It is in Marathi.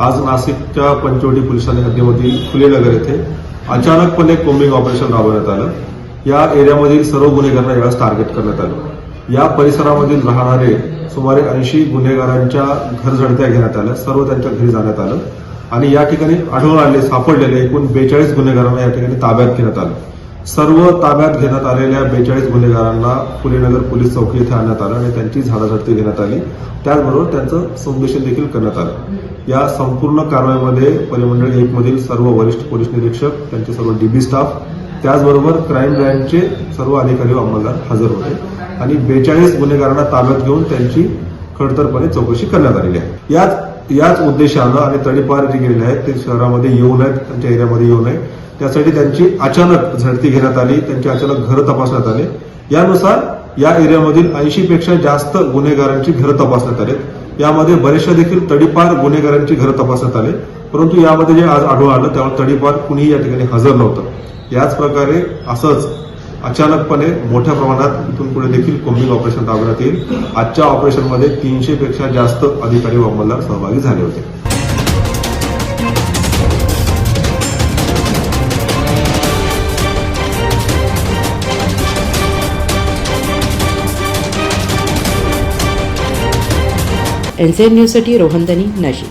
आज नाशिकच्या पंचवटी पोलिसांनी हद्दीमधील फुलेनगर येथे अचानकपणे कोम्बिंग ऑपरेशन राबवण्यात आलं. या एरियामधील सर्व गुन्हेगारांना यावेळेस टार्गेट करण्यात आलं. या परिसरामधील राहणारे सुमारे ऐंशी गुन्हेगारांच्या घरझडत्या घेण्यात आल्या. सर्व त्यांच्या घरी जाण्यात आलं. आणि या ठिकाणी आढळून आले सापडलेले एकूण बेचाळीस गुन्हेगारांना या ठिकाणी ताब्यात घेण्यात आलं. सर्व ताब्यात घेण्यात आलेल्या बेचाळीस गुन्हेगारांना पुणेनगर पोलीस चौकी येथे आणण्यात आलं आणि त्यांची झाडाझडती घेण्यात आली. त्याचबरोबर त्यांचं संदेशन देखील करण्यात आलं. या संपूर्ण कारवाईमध्ये परिमंडळ एक मधील सर्व वरिष्ठ पोलीस निरीक्षक त्यांचे सर्व डीबी स्टाफ त्याचबरोबर क्राईम ब्रँचचे सर्व अधिकारी व अंमलदार हजर होते. आणि बेचाळीस गुन्हेगारांना ताब्यात घेऊन त्यांची खडतरपणे चौकशी करण्यात आलेली आहे. याच याच उद्देशानं आणि तडीपार जे गेलेले आहेत ते शहरामध्ये येऊ नयेत त्यांच्या एरियामध्ये येऊ नये. त्यासाठी त्यांची अचानक झडती घेण्यात आली त्यांची अचानक घरं तपासण्यात आले. यानुसार या एरियामधील ऐंशी पेक्षा जास्त गुन्हेगारांची घरं तपासण्यात आले यामध्ये बरेचशा देखील तडीपार गुन्हेगारांची घरं तपासण्यात आले. परंतु यामध्ये जे आज आढळून आलं त्यामुळे तडीपार कुणीही या ठिकाणी हजर नव्हतं. याच प्रकारे असंच अचानकपणे मोठ्या प्रमाणात इथून पुढे देखील कोम्बिंग ऑपरेशन राबवण्यात येईल. आजच्या ऑपरेशनमध्ये तीनशे पेक्षा जास्त अधिकारी व अंमलदार सहभागी झाले होते. एन सी एन न्यूजसाठी रोहन दनी नाशिक.